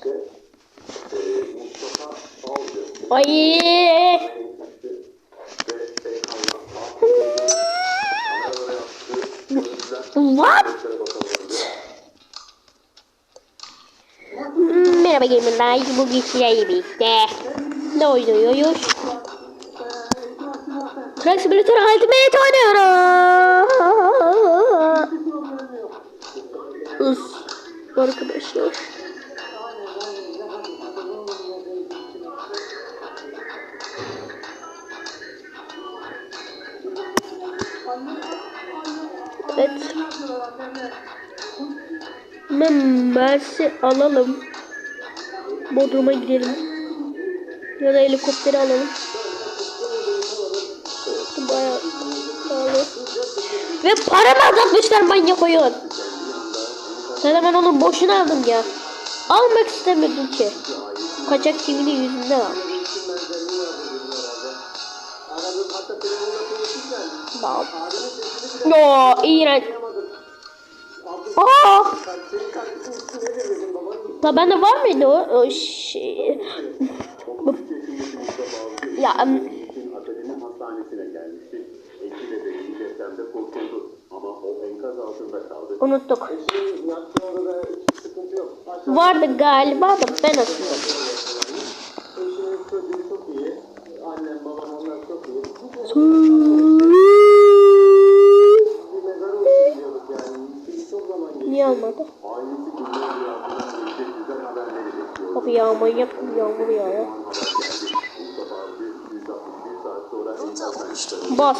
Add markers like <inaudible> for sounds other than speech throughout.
Ay. What? Merhaba gamerlar. Bugün sizlerle birlikte ne oynuyoruz? Truck Simulator Ultimate oynuyoruz. Uf, arkadaşlar. Hemen Mersi alalım. Bodrum'a gidelim. Ya da helikopteri alalım. Bayağı pahalı. Ve paramı azaltmışlar manyak oyun. Sana ben onu boşuna aldım ya. Almak istemedim ki. Kaçak TV'nin yüzünden aldım. Bak. Yo iğrenç. Aa! Da bende var mıydı o, o şey? ya um... Unuttuk. Vardı galiba da ben hatırlamıyorum. manyak bir yağmur yağıyor. Bas.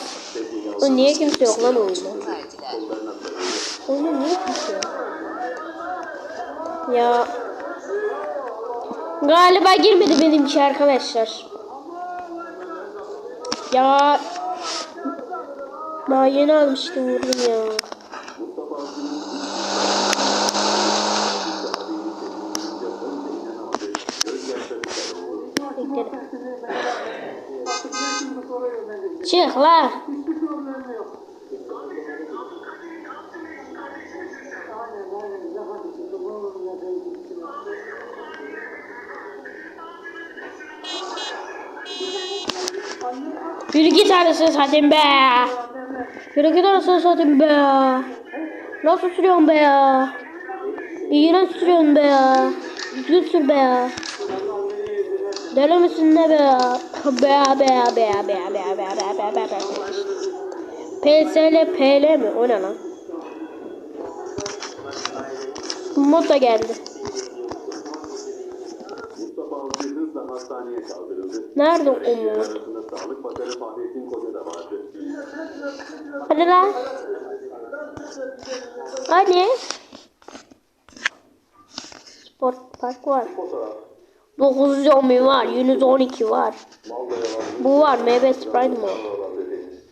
O niye kimse yok lan oyunda? Oyunda niye kimse yok? Ya. Galiba girmedi benim şey arkadaşlar. Ya. Daha yeni almıştım vurdum ya. Salaklar. Hiçbir problem yok. Satayım be. Yürü git arasını satayım be. Nasıl sürüyorsun be ya? İğrenç sürüyorsun be ya. Düzgün sür be ya. Deli misin ne be ya? Be ya be ya be ya be ya be ya be ya be be be. PSL PL mi? O ne lan? Moto geldi. Nerede o mod? Hadi lan. Hani? Sport park var. 9 zombi var. 112 var. Bu var. Meyve Sprite mod.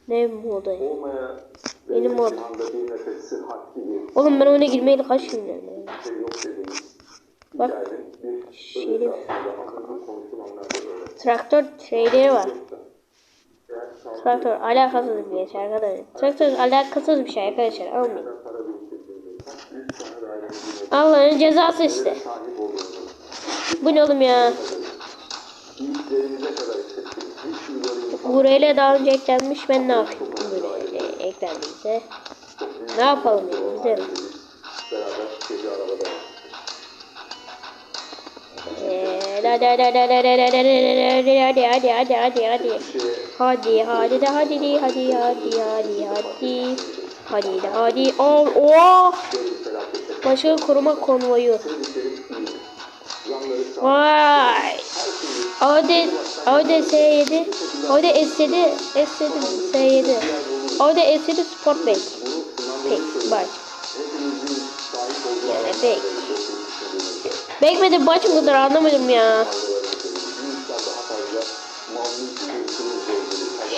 Ne moda ya? Benim moda. Oğlum ben oyuna girmeyeli kaç gün geldi? Bak. Şerif. Traktör trader var. Traktör alakasız bir şey arkadaşlar. Traktör alakasız bir şey arkadaşlar. Almayın. Allah'ın cezası işte. Bu ne oğlum ya? Burayla daha önce eklenmiş. Ben ne yapayım? Buraya eklendiyse. Ne yapalım yani? Ee, Hadi hadi hadi hadi hadi hadi hadi hadi hadi hadi hadi hadi de hadi de hadi hadi hadi hadi hadi de hadi ol o başarı koruma konvoyu vay Audi Audi S7 Orada S7, S7, S7. Orada S7 Sport Bek. Pek, bak. Yani bek. Bek mi de baş mı kadar anlamadım ya.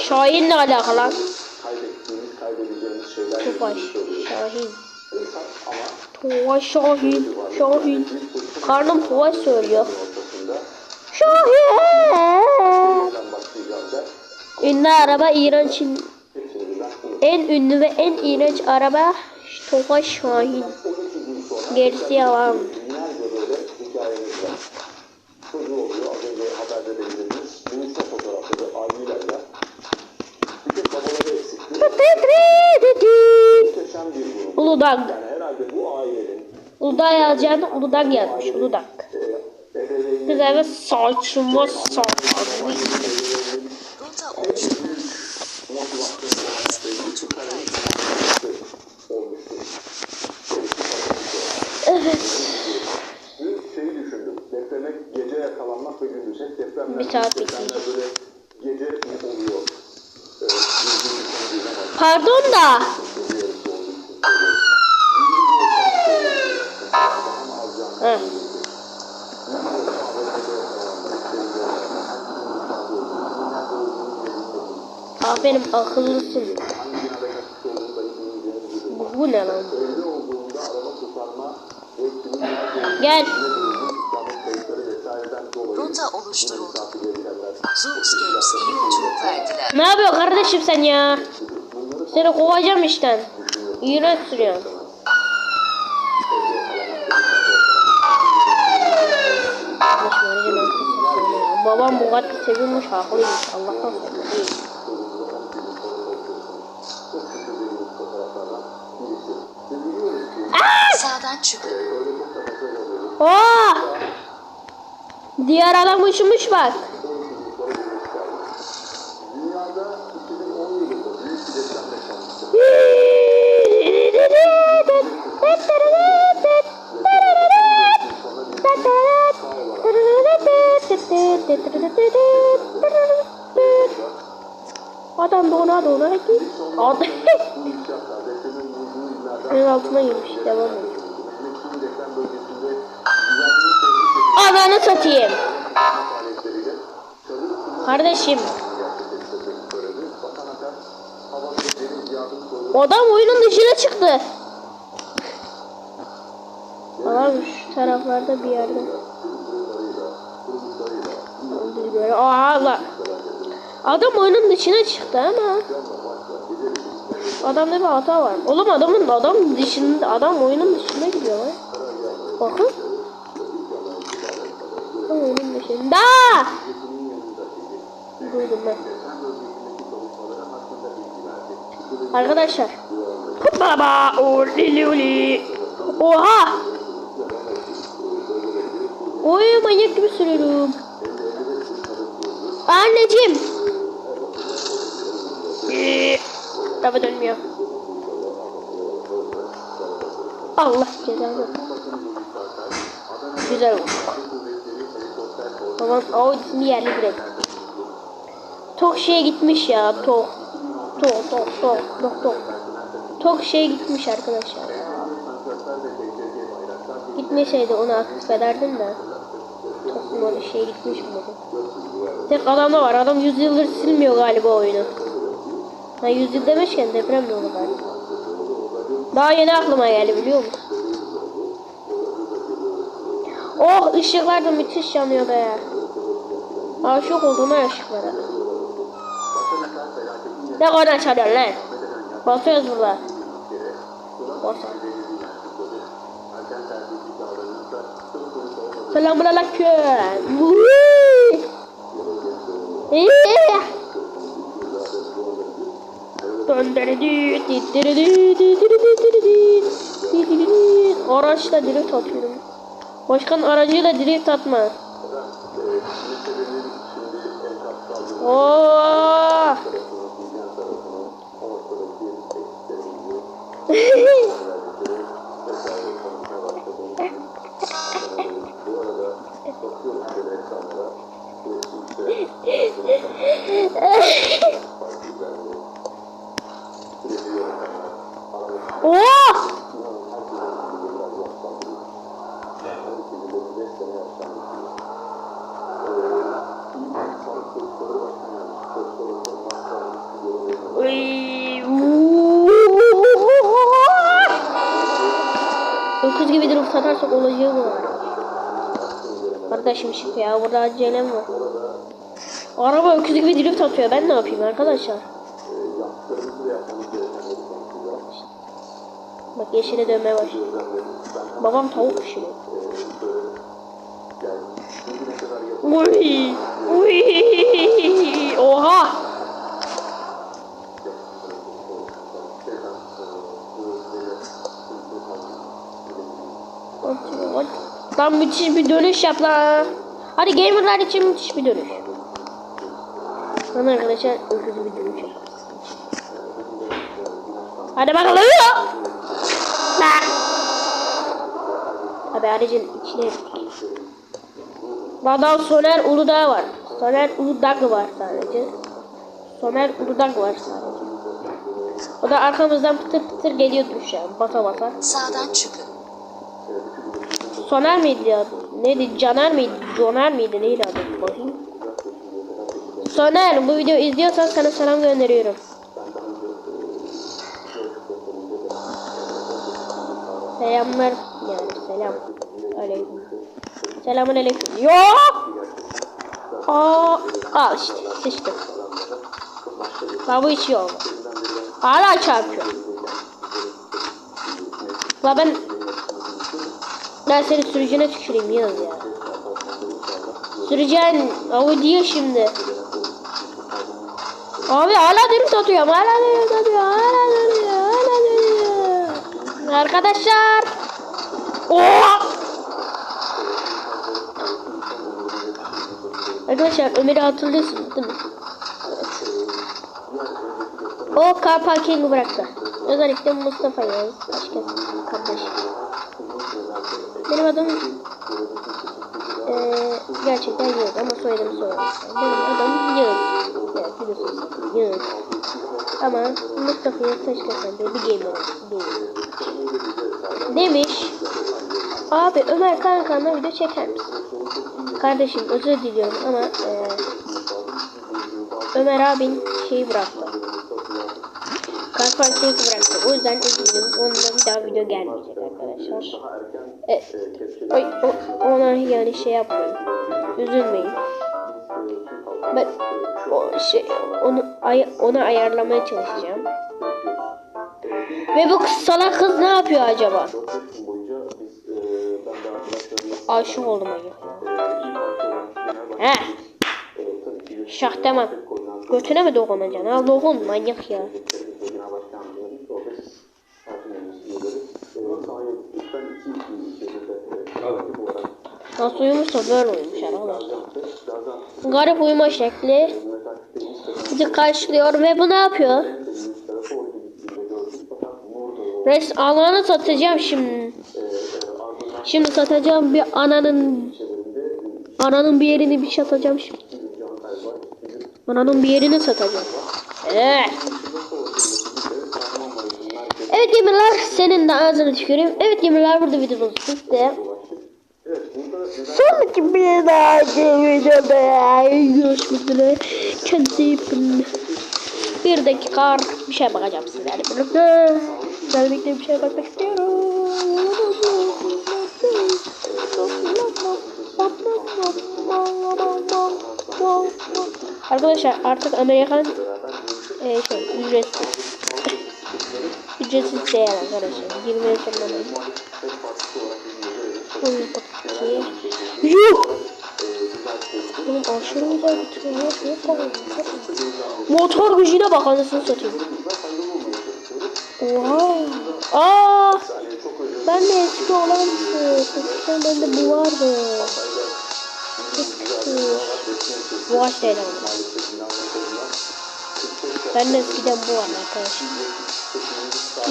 Şahin ne Şahin'le alakalı. Topaş, Şahin. Tuvaş Şahin, Şahin. Karnım tuvaş söylüyor. Şahin! Ünlü araba iğrenç en ünlü ve en iğrenç araba Tofaş Şahin. Gerisi yalan. Uludağ. Uludağ yazacağını Uludağ yazmış. Uludağ. Güzel ve saçma sapan. Evet. Dün şeyi düşündüm. Depreme gece yakalanmak ve gündüz hep depremler. Bir saat depremler böyle gece oluyor? Pardon da. Heh. Aferin akıllısın. Bu ne lan? Evde olduğunda araba kurtarma ve kimin nerede Gel. Rota oluşturuldu. Games iyi verdiler. Ne yapıyor kardeşim sen ya? Seni kovacağım işten. İğrenç sürüyorsun. Babam bu kadar seviyormuş haklıymış. Allah'tan. Sağdan çıkın. Oo! Diğer adam uçmuş bak. Dünyada 2010 yılında büyük bir deprem yaşanmıştı. Adam dona dona ki. Adam <laughs> en altına girmiş. Devam ediyor. Meksik'in deprem bölgesinde güvenliği tehdit edilen Ananı satayım. çadır Kardeşim. gerçekleştirdiğini söyledi. Bakan Acar, hava ve deniz yardım kolu Adam oyunun dışına çıktı. Adam şu taraflarda bir yerde. Öldür böyle. Aa Allah. Adam oyunun dışına çıktı ama. Adamda bir hata var. Oğlum adamın adam dışında adam oyunun dışına gidiyor lan. Bakın. Oyunun dışında. Duydum ben. Arkadaşlar. Baba o lili uli. Oha. Oy manyak gibi sürüyorum. Anneciğim. Ee, Araba dönmüyor. Allah cezanı. Güzel oldu. Tamam o ismi yerli direkt. Tok şeye gitmiş ya tok. Tok tok tok tok tok. Tok şeye gitmiş arkadaşlar. Gitmeseydi onu aktif ederdim de. Tokuma bir şey gitmiş mi? Tek adamda var. Adam 100 yıldır silmiyor galiba oyunu. Ha 100 yıl demişken deprem oldu galiba? Daha yeni aklıma geldi biliyor musun? Oh ışıklar da müthiş yanıyor be. Aşık oldum ha ışıklara. Ne kadar çalıyorsun lan? Basıyoruz burada. Basıyoruz. Selamun aleyküm. Dittirdü. Araçla drift atıyorum. Başkan aracıyla drift atma. Oo. <laughs> <laughs> ya burada acelem var. Araba öküz gibi drift atıyor. Ben ne yapayım arkadaşlar? Bak yeşile dönmeye başladı. Babam tavuk pişiriyor. Uy! Uy! Oha! Lan müthiş bir dönüş yap lan. Hadi gamerlar için müthiş bir dönüş. Lan arkadaşlar hızlı bir dönüş. Hadi bakalım. Lan. Abi aracın içine Valla Soner Uludağ var. Soner Uludağ var sadece. Soner Uludağ var sadece. O da arkamızdan pıtır pıtır geliyordu şu an. Basa basa. Sağdan çıkın. Soner miydi ya? Neydi? Caner miydi? Joner miydi? Neydi adı? Bakayım. Soner bu videoyu izliyorsan sana selam gönderiyorum. Selamlar yani selam. Aleyküm. Selamun aleyküm. Yok. Aa, al işte sıçtım. La bu hiç yok. Hala çarpıyor. La ben ben seni sürücüne tüküreyim yaz ya. Sürücen Audi'ye şimdi. Abi hala dönüp satıyorum. Hala dönüp satıyorum. Hala dönüyor. Hala dönüyor. Arkadaşlar. Oha. Arkadaşlar Ömer'i hatırlıyorsunuz değil mi? O car parking bıraktı. Özellikle Mustafa Yağız. Benim adım eee gerçekten Yağız ama soyadım soyadım. Benim adım Yağız. Evet biliyorsunuz. Yağız. Ama Mustafa Yağız Taşkesen diye bir gamer değil. Demiş. Abi Ömer Kankan'la video çeker misin? Kardeşim özür diliyorum ama eee Ömer abin şeyi bıraktı. Kar parçayı bıraktı. O yüzden üzüldüm. Onunla bir daha video gelmeyecek arkadaşlar. E, oy, o, ona yani şey yapmayın. Üzülmeyin. Ben o şey onu ay, onu ayarlamaya çalışacağım. Ve bu salak kız ne yapıyor acaba? Aşık oldum ayı. He. Şah tamam. Götüne mi dokunacaksın? Ha dokun manyak ya. Nasıl uyumuşsa böyle uyumuş arkadaşlar. Garip uyuma şekli. Bizi karşılıyor ve bu ne yapıyor? Res alanı satacağım şimdi. Şimdi satacağım bir ananın ananın bir yerini bir satacağım şimdi. Ananın bir yerini satacağım. Evet. Evet Emirler senin de ağzını tüküreyim. Evet Emirler burada videomuz bitti. Sonraki bir dahaki videoda görüşmek üzere. Kendinize iyi bakın. Bir dakika bir şey bakacağım sizlerle birlikte. Sizlerle bir şey bakmak istiyorum. Arkadaşlar artık Amerikan e, şey, ücretsiz. ücretsiz değil arkadaşlar. Girmeye çalışıyorum. Oyun paketi. Yuh! Oğlum aşırı bir tür. Ne yapıyor? Motor gücüne bak anasını satayım. Oha. Aa! Ben de eski olan eskiden bende bu vardı. Bu değil ama. Ben de eskiden bu vardı arkadaşlar.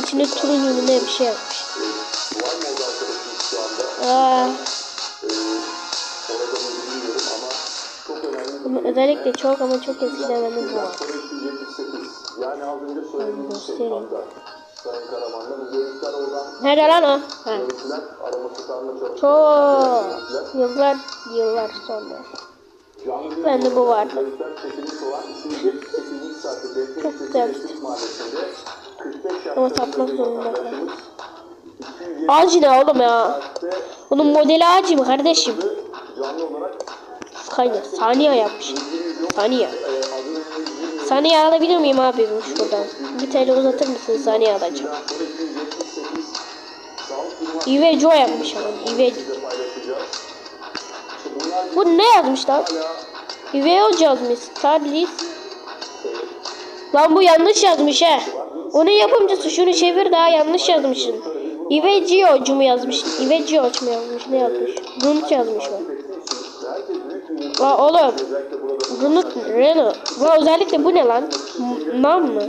İçine turuncu ne bir şey yapmış. Aa. Ama özellikle çok ama çok eskiden bu var. Yani az Ben Nerede lan o? Ha. Çok yıllar yıllar sonra. Canlı Bende bu vardı. görüntüler çekilmiş olan 278 saatte Defne Çok güzel. Elektrik Mahallesi'nde 45 Ama satmak zorunda vatandaşımız Ağacı ne oğlum ya? Bunun modeli ağacı mı kardeşim? Saniye, saniye yapmış. Saniye. Saniye alabilir miyim abi şuradan? Bir TL uzatır mısın saniye alacağım. İve Joe yapmış ama. İve. Bu ne yazmış lan? İve yazmış. Tablis. Lan bu yanlış yazmış he. Onun yapımcısı şunu çevir daha yanlış yazmışsın. Ive George mu yazmış? Ive George mu yazmış? Ne yazmış? Runt yazmış mı? La oğlum. Runt, Renault. La özellikle bu ne lan? Nam mı?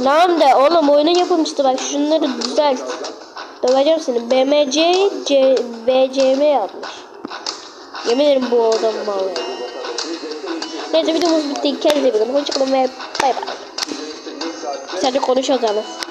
Nam de oğlum oyunun yapılmıştı bak şunları düzelt. Döveceğim seni. BMC, C, BCM yapmış. Yemin ederim bu adam mal. Neyse videomuz bitti. Kendinize iyi bakın. Hoşçakalın ve bay bay. Sadece konuşuyoruz.